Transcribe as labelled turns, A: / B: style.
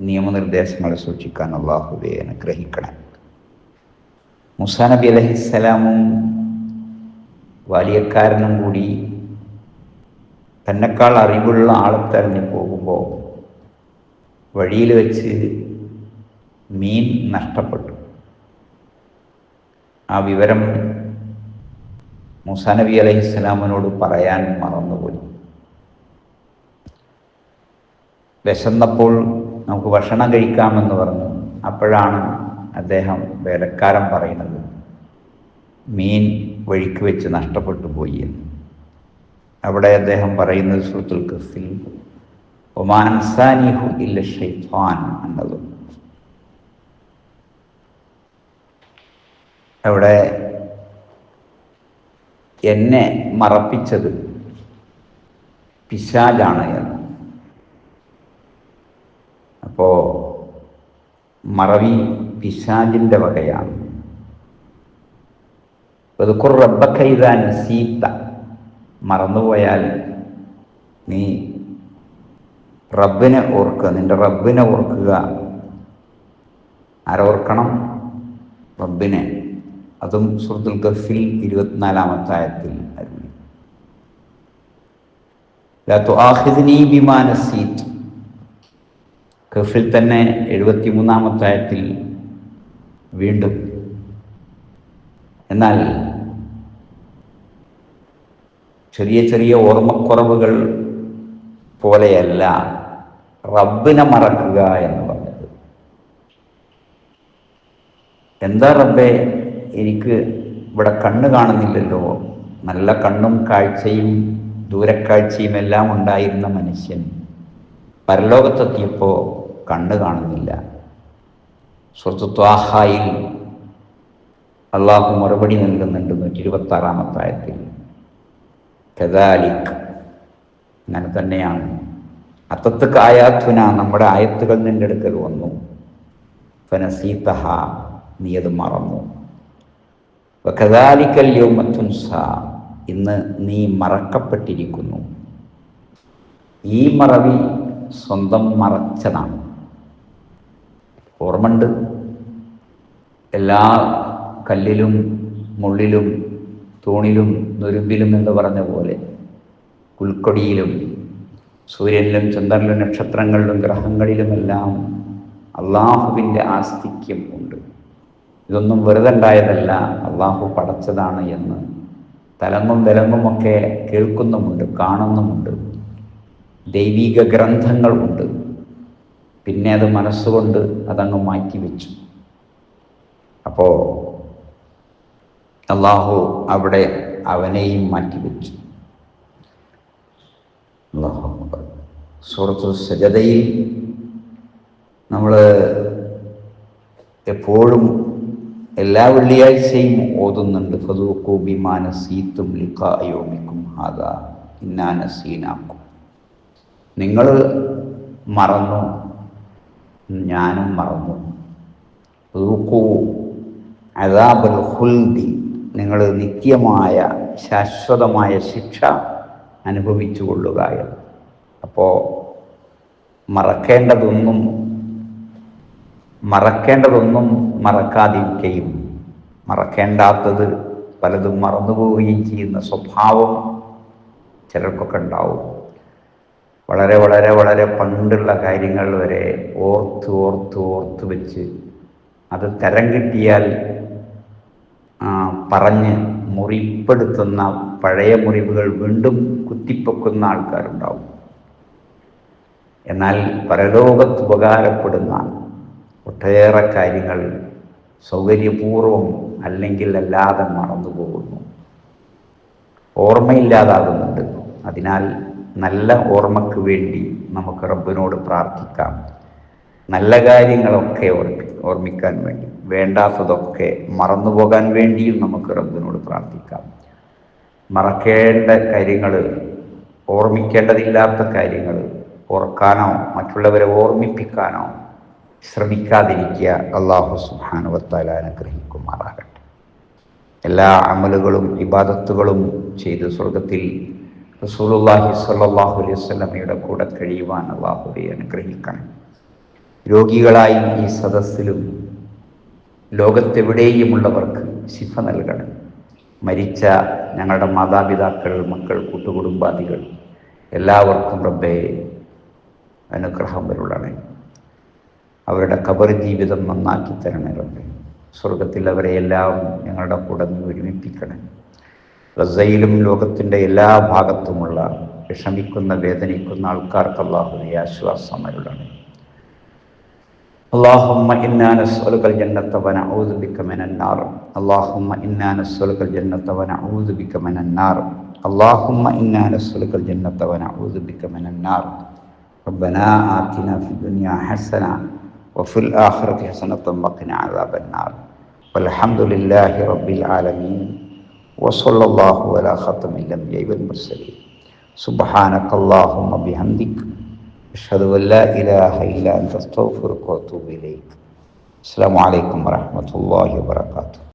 A: നിയമനിർദ്ദേശങ്ങൾ സൂക്ഷിക്കാൻ അള്ളാഹുവെ അനുഗ്രഹിക്കണം മുസാ നബി അലഹിസ്സലാമും വാലിയക്കാരനും കൂടി തന്നെക്കാൾ അറിവുള്ള ആളെ തെരഞ്ഞു പോകുമ്പോൾ വഴിയിൽ വെച്ച് മീൻ നഷ്ടപ്പെട്ടു. ആ വിവരം മുസാ നബി അലഹിസ്സലാമിനോട് പറയാൻ മറന്നുപോയി. വിശന്നപ്പോൾ നമുക്ക് ഭക്ഷണം കഴിക്കാമെന്ന് പറഞ്ഞു. അപ്പോഴാണ് അദ്ദേഹം വേലക്കാരൻ പറയുന്നത് മീൻ വഴിക്ക് വെച്ച് നഷ്ടപ്പെട്ടു പോയി എന്ന്. അവിടെ അദ്ദേഹം പറയുന്നത് സുഹൃത്തുൽ കഫിൽ ഒമാൻസാനിഹു ഇല്ല ഷെയ്ഫാൻ എന്നതും. അവിടെ എന്നെ മറപ്പിച്ചത് പിശാജാണ് എന്ന്. അപ്പോ മറവി പിശാജിന്റെ വകയാണ്. റബ്ബക്കൈതാൻ സീത്ത മറന്നുപോയാൽ നീ റബ്ബിനെ ഓർക്കുക നിന്റെ റബ്ബിനെ ഓർക്കുക. ആരോർക്കണം? റബ്ബിനെ. അതും സുഹൃത്തുൽ ഗഫിൽ ഇരുപത്തിനാലാമത്തായത്തിൽ അരുളി ലാ ബിമാന സീറ്റ് കഫിൽ തന്നെ എഴുപത്തി മൂന്നാമത്തായത്തിൽ വീണ്ടും. എന്നാൽ ചെറിയ ചെറിയ ഓർമ്മക്കുറവുകൾ പോലെയല്ല റബ്ബിനെ മറക്കുക എന്ന് പറഞ്ഞത്. എന്താ റബ്ബെ എനിക്ക് ഇവിടെ കണ്ണ് കാണുന്നില്ലല്ലോ. നല്ല കണ്ണും കാഴ്ചയും ദൂരക്കാഴ്ചയും എല്ലാം ഉണ്ടായിരുന്ന മനുഷ്യൻ. പരലോകത്തെത്തിയപ്പോൾ കണ്ണ് കാണുന്നില്ല. സ്വത്തുത്വാഹായിൽ അള്ളാഹു മറുപടി നൽകുന്നുണ്ട് നൂറ്റി ഇരുപത്തി ആറാമത്തായത്തിൽ കദാലിക്. അങ്ങനെ തന്നെയാണ്. അത്തത്ത് കായാത്വന നമ്മുടെ ആയത്തുകൾ നിന്റെ അടുക്കൽ വന്നു. ഫനസീതഹ നീ അത് മറന്നു. കദാലിക്കൽ യോമത്തുൻസ ഇന്ന് നീ മറക്കപ്പെട്ടിരിക്കുന്നു. ഈ മറവി സ്വന്തം മറച്ചതാണ്. ഓർമ്മണ്ട്. എല്ലാ കല്ലിലും മുള്ളിലും തൂണിലും നുരുമ്പിലും എന്ന് പറഞ്ഞ പോലെ പുൽക്കൊടിയിലും സൂര്യനിലും ചന്ദ്രനിലും നക്ഷത്രങ്ങളിലും ഗ്രഹങ്ങളിലുമെല്ലാം അള്ളാഹുവിന്റെ ആസ്തിക്യം ഉണ്ട്. ഇതൊന്നും വെറുതെ ഉണ്ടായതല്ല അള്ളാഹു പടച്ചതാണ് എന്ന് തലങ്ങും വിലങ്ങുമൊക്കെ കേൾക്കുന്നുമുണ്ട് കാണുന്നുമുണ്ട്. ദൈവിക ഗ്രന്ഥങ്ങളുണ്ട് പിന്നെ അത് മനസ്സുകൊണ്ട് അതങ്ങ് മാറ്റി വെച്ചു. അപ്പോൾ അള്ളാഹു അവിടെ അവനെയും മാറ്റിവെച്ചു അള്ളാഹു സുഹൃത്തു സജതയിൽ നമ്മൾ എപ്പോഴും എല്ലാ വെള്ളിയാഴ്ചയും ഓതുന്നുണ്ട്. ഫതൂക്കു ബിമാന സീത്തും ലിഖായോമിക്കും ഹാദ. ഇന്നാന സീനാക്കും നിങ്ങൾ മറന്നു ഞാനും മറന്നു. റുക്കൂ അതാബൽ ഹുൽദി നിങ്ങൾ നിത്യമായ ശാശ്വതമായ ശിക്ഷ അനുഭവിച്ചു കൊള്ളുക എന്ന്. അപ്പോൾ മറക്കേണ്ടതൊന്നും മറക്കേണ്ടതൊന്നും മറക്കാതിരിക്കുകയും മറക്കേണ്ടാത്തത് പലതും മറന്നുപോവുകയും ചെയ്യുന്ന സ്വഭാവം ചിലർക്കൊക്കെ ഉണ്ടാവും. വളരെ വളരെ വളരെ പണ്ടുള്ള കാര്യങ്ങൾ വരെ ഓർത്ത് ഓർത്ത് ഓർത്ത് വെച്ച് അത് തരം കിട്ടിയാൽ പറഞ്ഞ് മുറിപ്പെടുത്തുന്ന പഴയ മുറിവുകൾ വീണ്ടും കുത്തിപ്പൊക്കുന്ന ആൾക്കാരുണ്ടാവും. എന്നാൽ പരലോകത്ത് ഉപകാരപ്പെടുന്ന ഒട്ടേറെ കാര്യങ്ങൾ സൗകര്യപൂർവം അല്ലെങ്കിൽ അല്ലാതെ മറന്നു പോകുന്നു ഓർമ്മയില്ലാതാകുന്നുണ്ട്. അതിനാൽ നല്ല ഓർമ്മക്ക് വേണ്ടി നമുക്ക് റബ്ബിനോട് പ്രാർത്ഥിക്കാം. നല്ല കാര്യങ്ങളൊക്കെ ഓർമ്മി ഓർമ്മിക്കാൻ വേണ്ടി വേണ്ടാത്തതൊക്കെ മറന്നു പോകാൻ വേണ്ടിയും നമുക്ക് റബ്ബിനോട് പ്രാർത്ഥിക്കാം. മറക്കേണ്ട കാര്യങ്ങൾ ഓർമ്മിക്കേണ്ടതില്ലാത്ത കാര്യങ്ങൾ ഓർക്കാനോ മറ്റുള്ളവരെ ഓർമ്മിപ്പിക്കാനോ ശ്രമിക്കാതിരിക്കുക അള്ളാഹു സുഹാനുവത്താല അനുഗ്രഹിക്കുമാറാകട്ടെ. എല്ലാ അമലുകളും ഇബാദത്തുകളും ചെയ്ത് സ്വർഗത്തിൽ റസൂലുള്ളാഹി സല്ലാഹു അലൈഹി വസല്ലമയുടെ കൂടെ കഴിയുവാൻ അള്ളാഹുവെ അനുഗ്രഹിക്കണം. രോഗികളായി ഈ സദസ്സിലും ലോകത്തെവിടെയുമുള്ളവർക്ക് ശിഫ നൽകണം. മരിച്ച ഞങ്ങളുടെ മാതാപിതാക്കൾ മക്കൾ കൂട്ടുകുടുംബാദികൾ എല്ലാവർക്കും റബ്ബെ അനുഗ്രഹം വരുള്ളണേ അവരുടെ കബർ ജീവിതം നന്നാക്കി തരണേ റബ്ബെ. സ്വർഗത്തിൽ അവരെ എല്ലാം ഞങ്ങളുടെ കൂടെ ഒരുമിപ്പിക്കണം. ഗസയിലും ലോകത്തിൻ്റെ എല്ലാ ഭാഗത്തുമുള്ള വിഷമിക്കുന്ന വേദനിക്കുന്ന ആൾക്കാർക്ക് അള്ളാഹുവിനെ ആശ്വാസം അരുളണേ اللهم إنا نسألك الجنة ونعوذ بك من النار اللهم إنا نسألك الجنة ونعوذ بك من النار اللهم إنا نسألك الجنة ونعوذ بك من النار ربنا آتنا في الدنيا حسنة وفي الآخرة حسنة وقنا عذاب النار والحمد لله رب العالمين وصلى الله على ختم الأنبياء والمرسلين. سبحانك اللهم بحمدك. أشهد أن لا إله إلا أنت أستغفرك وأتوب إليك. السلام عليكم ورحمة الله وبركاته.